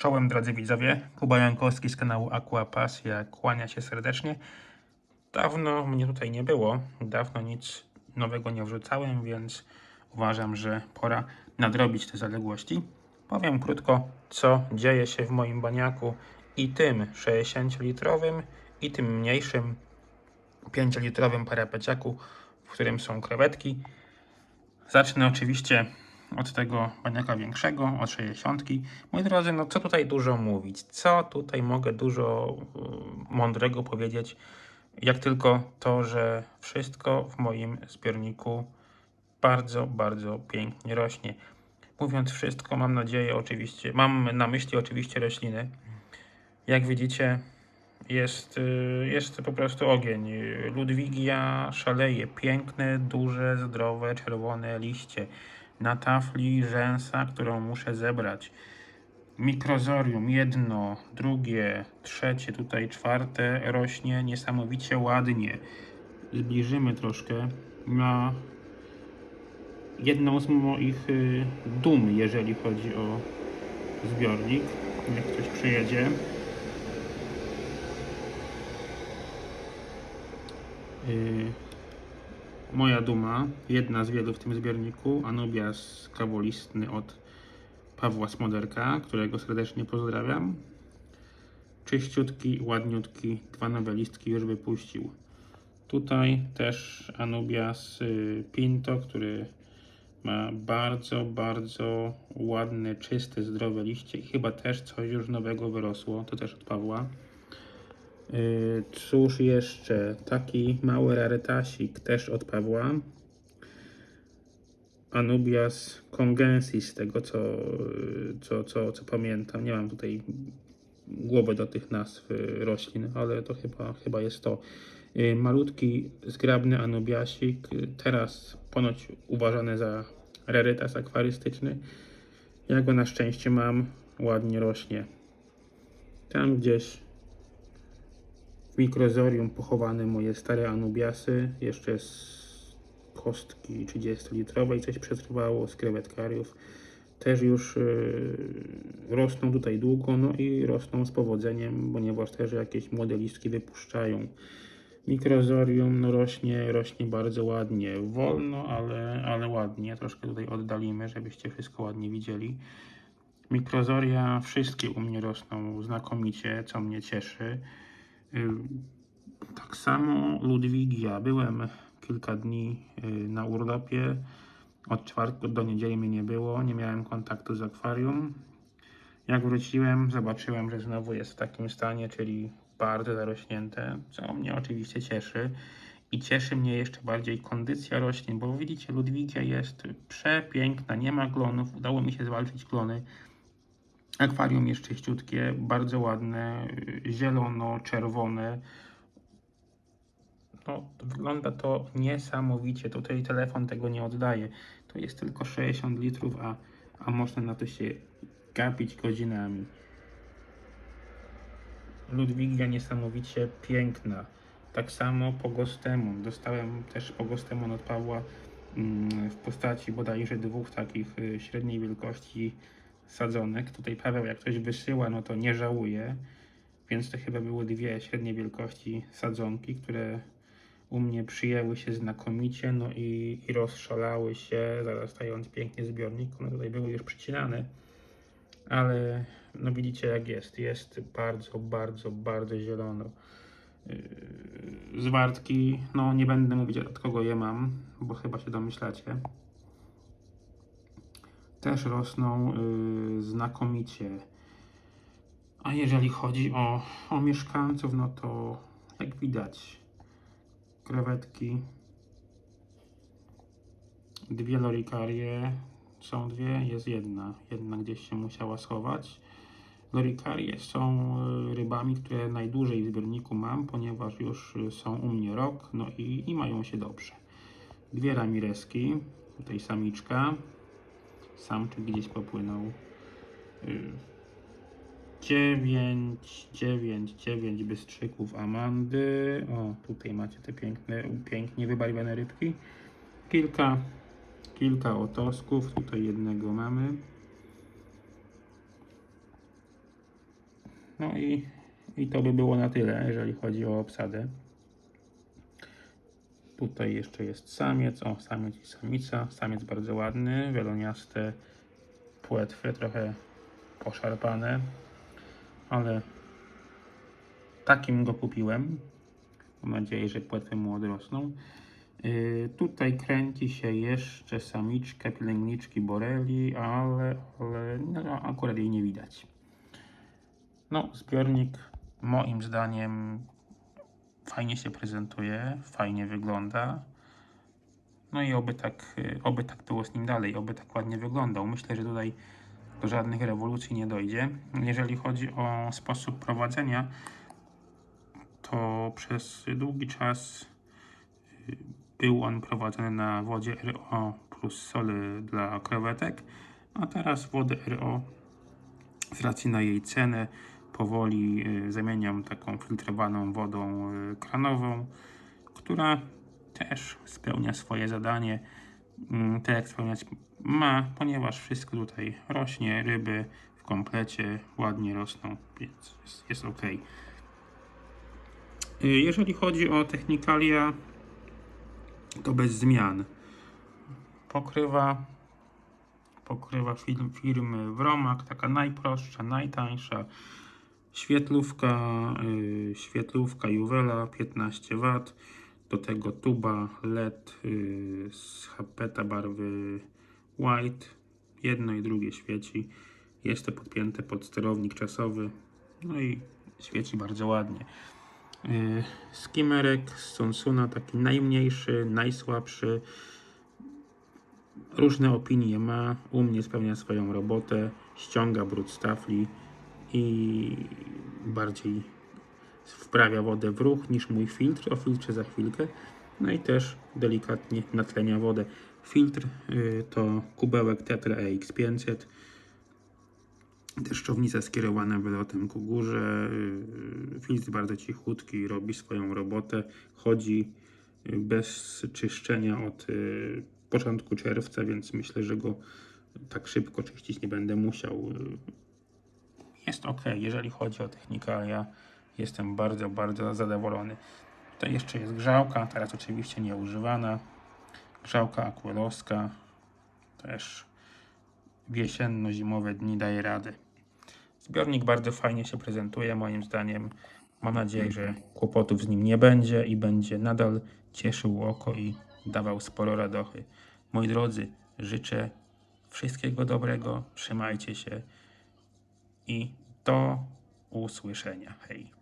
Czołem drodzy widzowie, Kuba Jankowski z kanału Aqua Pasja kłania się serdecznie. Dawno mnie tutaj nie było, dawno nic nowego nie wrzucałem, więc uważam, że pora nadrobić te zaległości. Powiem krótko, co dzieje się w moim baniaku i tym 60-litrowym i tym mniejszym 5-litrowym parapeciaku, w którym są krewetki. Zacznę oczywiście od tego baniaka większego, od 60. Moi drodzy, no co tutaj dużo mówić? Co tutaj mogę dużo y, mądrego powiedzieć? Jak tylko to, że wszystko w moim zbiorniku bardzo, bardzo pięknie rośnie. Mówiąc wszystko, mam nadzieję oczywiście, mam na myśli oczywiście rośliny. Jak widzicie, jest, y, jest po prostu ogień. Ludwigia szaleje. Piękne, duże, zdrowe, czerwone liście. Na tafli rzęsa, którą muszę zebrać. Mikrozorium jedno, drugie, trzecie, tutaj czwarte rośnie niesamowicie ładnie. Zbliżymy troszkę. Ma jedną z moich y, dum, jeżeli chodzi o zbiornik. Jak ktoś przyjedzie. Y, moja duma, jedna z wielu w tym zbiorniku, Anubias kawolistny od Pawła Smoderka, którego serdecznie pozdrawiam. Czyściutki, ładniutki, dwa nowe listki już wypuścił. Tutaj też Anubias y, Pinto, który ma bardzo, bardzo ładne, czyste, zdrowe liście i chyba też coś już nowego wyrosło, to też od Pawła. Yy, Cóż jeszcze? Taki mały rarytasik też od Pawła. Anubias congensis, tego co, yy, co, co, co pamiętam. Nie mam tutaj głowy do tych nazw yy, roślin, ale to chyba, chyba jest to. Malutki, zgrabny anubiasik, teraz ponoć uważany za rarytas akwarystyczny. Ja go na szczęście mam, ładnie rośnie. Tam gdzieś mikrozorium pochowane moje stare anubiasy, jeszcze z kostki 30-litrowej coś przetrwało, z krewetkariów. Też już yy, rosną tutaj długo, no i rosną z powodzeniem, ponieważ też jakieś młode listki wypuszczają. Mikrozorium no rośnie, rośnie bardzo ładnie, wolno, ale, ale ładnie. Troszkę tutaj oddalimy, żebyście wszystko ładnie widzieli. Mikrozoria wszystkie u mnie rosną znakomicie, co mnie cieszy. Tak samo Ludwigia. Byłem kilka dni y, na urlopie. Od czwartku do niedzieli mnie nie było. Nie miałem kontaktu z akwarium. Jak wróciłem, zobaczyłem, że znowu jest w takim stanie, czyli bardzo zarośnięte, co mnie oczywiście cieszy. I cieszy mnie jeszcze bardziej kondycja roślin, bo widzicie, Ludwigia jest przepiękna, nie ma glonów. Udało mi się zwalczyć glony. Akwarium jest czyściutkie, bardzo ładne, y, zielono-czerwone. No, wygląda to niesamowicie. Tutaj telefon tego nie oddaje. To jest tylko 60 litrów, a, a można na to się gapić godzinami. Ludwigia niesamowicie piękna. Tak samo Pogostemon. Dostałem też Pogostemon od Pawła mm, w postaci bodajże dwóch takich y, średniej wielkości sadzonek. Tutaj Paweł jak coś wysyła, no to nie żałuje. Więc to chyba były dwie średniej wielkości sadzonki, które u mnie przyjęły się znakomicie, no i, i rozszalały się, zarastając pięknie zbiornik. One tutaj były już przycinane, ale no widzicie jak jest. Jest bardzo, bardzo, bardzo zielono. Yy, Zwartki, no nie będę mówić od kogo je mam, bo chyba się domyślacie. Też rosną yy, znakomicie. A jeżeli chodzi o, o mieszkańców, no to jak widać, krewetki, dwie lorikarie, są dwie, jest jedna, jedna gdzieś się musiała schować. Lorikarie są y, rybami, które najdłużej w zbiorniku mam, ponieważ już y, są u mnie rok, no i, i mają się dobrze. Dwie ramireski, tutaj samiczka, samczyk gdzieś popłynął. Y, 9, 9, 9 bystrzyków Amandy. O, tutaj macie te piękne, pięknie wybarwione rybki. Kilka, kilka otosków. Tutaj jednego mamy. No i, i to by było na tyle, jeżeli chodzi o obsadę. Tutaj jeszcze jest samiec, o samiec i samica. Samiec bardzo ładny, wieloniaste płetwy, trochę poszarpane, ale takim go kupiłem. Mam nadzieję, że płetwy mu odrosną. Yy, tutaj kręci się jeszcze samiczka pielęgniczki Boreli, ale, ale no, akurat jej nie widać. No, zbiornik moim zdaniem fajnie się prezentuje, fajnie wygląda. No i oby tak, y, oby tak było z nim dalej, oby tak ładnie wyglądał. Myślę, że tutaj do żadnych rewolucji nie dojdzie. Jeżeli chodzi o sposób prowadzenia, to przez długi czas y, był on prowadzony na wodzie RO plus sole dla krewetek, a teraz wodę RO z racji na jej cenę powoli y, zamieniam taką filtrowaną wodą y, kranową, która też spełnia swoje zadanie, mm, tak jak spełniać ma, ponieważ wszystko tutaj rośnie, ryby w komplecie ładnie rosną, więc jest, ok. Jeżeli chodzi o technikalia, to bez zmian. Pokrywa pokrywa firmy Wromak, taka najprostsza, najtańsza. Świetlówka, y, świetlówka Juwela 15 W. Do tego tuba LED y, z hapeta barwy white. Jedno i drugie świeci. Jest to podpięte pod sterownik czasowy. No i świeci bardzo ładnie. Y, Skimmerek z Sonsuna, taki najmniejszy, najsłabszy. Różne opinie ma, u mnie spełnia swoją robotę, ściąga brud z tafli i bardziej wprawia wodę w ruch niż mój filtr, o filtrze za chwilkę. No i też delikatnie natlenia wodę. Filtr y, to kubełek Tetra EX500, deszczownica skierowana wylotem ku górze. y, Filtr bardzo cichutki, robi swoją robotę, chodzi y, bez czyszczenia od początku czerwca, więc myślę, że go tak szybko czyścić nie będę musiał. Jest ok, jeżeli chodzi o technikę, ja jestem bardzo, bardzo zadowolony. Tutaj jeszcze jest grzałka, teraz oczywiście nie używana. Grzałka aquelowska, też w jesienno-zimowe dni daje radę. Zbiornik bardzo fajnie się prezentuje, moim zdaniem. Mam nadzieję, że kłopotów z nim nie będzie i będzie nadal cieszył oko i dawał sporo radochy. Moi drodzy, życzę wszystkiego dobrego, trzymajcie się i do usłyszenia. Hej.